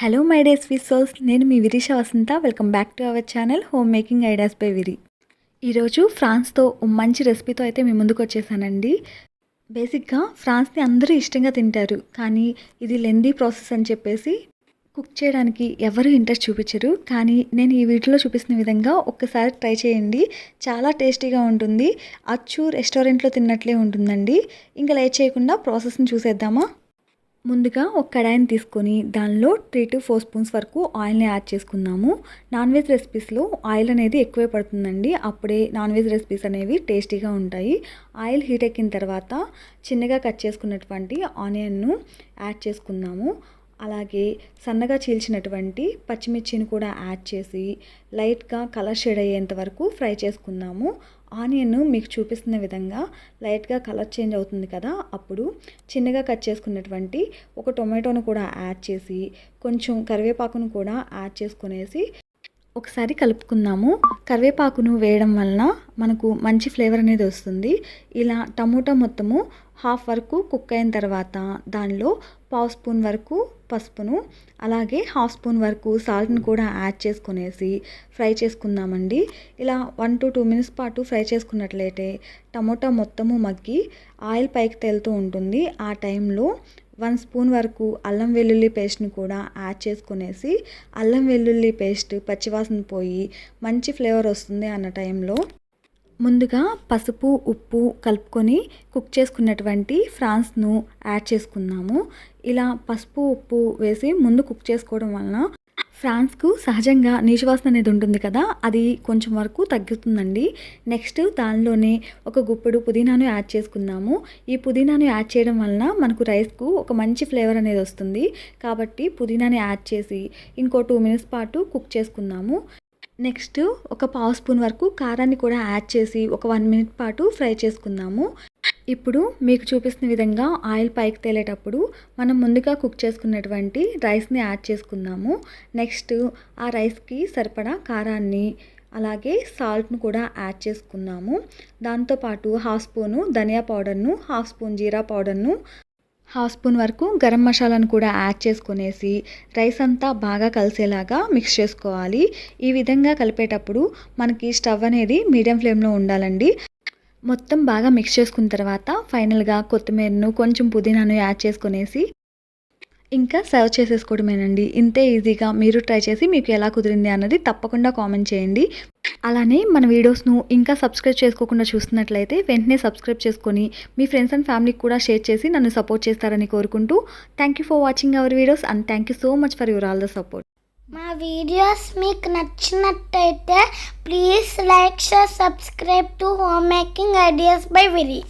Hello my dear sweet souls నేను మీ Virisha Vasantha. Welcome back to our channel home making ideas by Viri ఈరోజు ఫ్రాన్స్తో మంచి రెసిపీతో అయితే మీ ముందుకు వచ్చేసానండి. బేసిక్గా ఫ్రాన్స్ని అందరూ ఇష్టంగా తింటారు. కానీ ఇది లెందీ ప్రాసెస్ అని చెప్పేసి కుక్ చేయడానికి ఎవరు ఇంట్రెస్ట్ చూపించరు. కానీ నేను ఈ వీడియోలో చూపిస్తున్న విధంగా ఒక్కసారి ట్రై చేయండి. చాలా టేస్టీగా ఉంటుంది. అచ్చు రెస్టారెంట్లో తిన్నట్లే ఉంటుందండి. ఇంకా లేట్ చేయకుండా ప్రాసెస్ని చూసేద్దామా? ముందుగా ఒక కడాయిని తీసుకొని దానిలో త్రీ టు ఫోర్ స్పూన్స్ వరకు ఆయిల్ని యాడ్ చేసుకుందాము. నాన్ వెజ్ రెసిపీస్లో ఆయిల్ అనేది ఎక్కువే పడుతుందండి. అప్పుడే నాన్ వెజ్ రెసిపీస్ అనేవి టేస్టీగా ఉంటాయి. ఆయిల్ హీట్ ఎక్కిన తర్వాత చిన్నగా కట్ చేసుకున్నటువంటి ఆనియన్ను యాడ్ చేసుకుందాము. అలాగే సన్నగా చీల్చినటువంటి పచ్చిమిర్చిని కూడా యాడ్ చేసి లైట్గా కలర్ షేడ్ అయ్యేంత వరకు ఫ్రై చేసుకుందాము. ఆనియన్ మీకు చూపిస్తున్న విధంగా లైట్గా కలర్ చేంజ్ అవుతుంది కదా అప్పుడు చిన్నగా కట్ చేసుకున్నటువంటి ఒక టొమాటోను కూడా యాడ్ చేసి కొంచెం కరివేపాకును కూడా యాడ్ చేసుకునేసి ఒకసారి కలుపుకుందాము. కరివేపాకును వేయడం వలన మనకు మంచి ఫ్లేవర్ అనేది వస్తుంది. ఇలా టమోటా మొత్తము హాఫ్ వరకు కుక్ అయిన తర్వాత దానిలో పావు స్పూన్ వరకు పసుపును అలాగే హాఫ్ స్పూన్ వరకు సాల్ట్ని కూడా యాడ్ చేసుకునేసి ఫ్రై చేసుకుందామండి. ఇలా వన్ టు టూ మినిట్స్ పాటు ఫ్రై చేసుకున్నట్లయితే టమోటా మొత్తము మగ్గి ఆయిల్ పైకి తేలుతూ ఉంటుంది. ఆ టైంలో వన్ స్పూన్ వరకు అల్లం వెల్లుల్లి పేస్ట్ని కూడా యాడ్ చేసుకునేసి అల్లం వెల్లుల్లి పేస్ట్ పచ్చివాసన పోయి మంచి ఫ్లేవర్ వస్తుంది అన్న టైంలో ముందుగా పసుపు ఉప్పు కలుపుకొని కుక్ చేసుకున్నటువంటి ఫ్రాన్స్ను యాడ్ చేసుకున్నాము ఇలా పసుపు ఉప్పు వేసి ముందు కుక్ చేసుకోవడం వలన ఫ్రాన్స్కు సహజంగా నీచువాసన అనేది ఉంటుంది కదా అది కొంచెం వరకు తగ్గుతుందండి. నెక్స్ట్ దానిలోనే ఒక గుప్పుడు పుదీనాను యాడ్ చేసుకుందాము. ఈ పుదీనాను యాడ్ చేయడం వలన మనకు రైస్కు ఒక మంచి ఫ్లేవర్ అనేది వస్తుంది. కాబట్టి పుదీనాని యాడ్ చేసి ఇంకో టూ మినిట్స్ పాటు కుక్ చేసుకుందాము. నెక్స్ట్ ఒక పావు స్పూన్ వరకు కారాన్ని కూడా యాడ్ చేసి ఒక వన్ మినిట్ పాటు ఫ్రై చేసుకుందాము. ఇప్పుడు మీకు చూపిస్తున్న విధంగా ఆయిల్ పైకి తేలేటప్పుడు మనం ముందుగా కుక్ చేసుకున్నటువంటి రైస్ని యాడ్ చేసుకుందాము. నెక్స్ట్ ఆ రైస్కి సరిపడా కారాన్ని అలాగే సాల్ట్ను కూడా యాడ్ చేసుకున్నాము దాంతోపాటు హాఫ్ స్పూను ధనియా పౌడర్ను హాఫ్ స్పూన్ జీరా పౌడర్ను హాఫ్ స్పూన్ వరకు గరం మసాలాను కూడా యాడ్ చేసుకునేసి రైస్ అంతా బాగా కలిసేలాగా మిక్స్ చేసుకోవాలి. ఈ విధంగా కలిపేటప్పుడు మనకి స్టవ్ అనేది మీడియం ఫ్లేమ్లో ఉండాలండి. మొత్తం బాగా మిక్స్ చేసుకున్న తర్వాత ఫైనల్గా కొత్తిమీరను కొంచెం పుదీనాను యాడ్ చేసుకునేసి ఇంకా సర్వ్ చేసేసుకోవడమేనండి. ఇంతే ఈజీగా మీరు ట్రై చేసి మీకు ఎలా కుదిరింది అన్నది తప్పకుండా కామెంట్ చేయండి. అలానే మన వీడియోస్ను ఇంకా సబ్స్క్రైబ్ చేసుకోకుండా చూస్తున్నట్లయితే వెంటనే సబ్స్క్రైబ్ చేసుకొని మీ ఫ్రెండ్స్ అండ్ ఫ్యామిలీకి కూడా షేర్ చేసి నన్ను సపోర్ట్ చేస్తారని కోరుకుంటూ thank you for watching our videos and thank you so much for your all the support మా వీడియోస్ మీకు నచ్చినట్టయితే please like share subscribe to home making ideas by Viri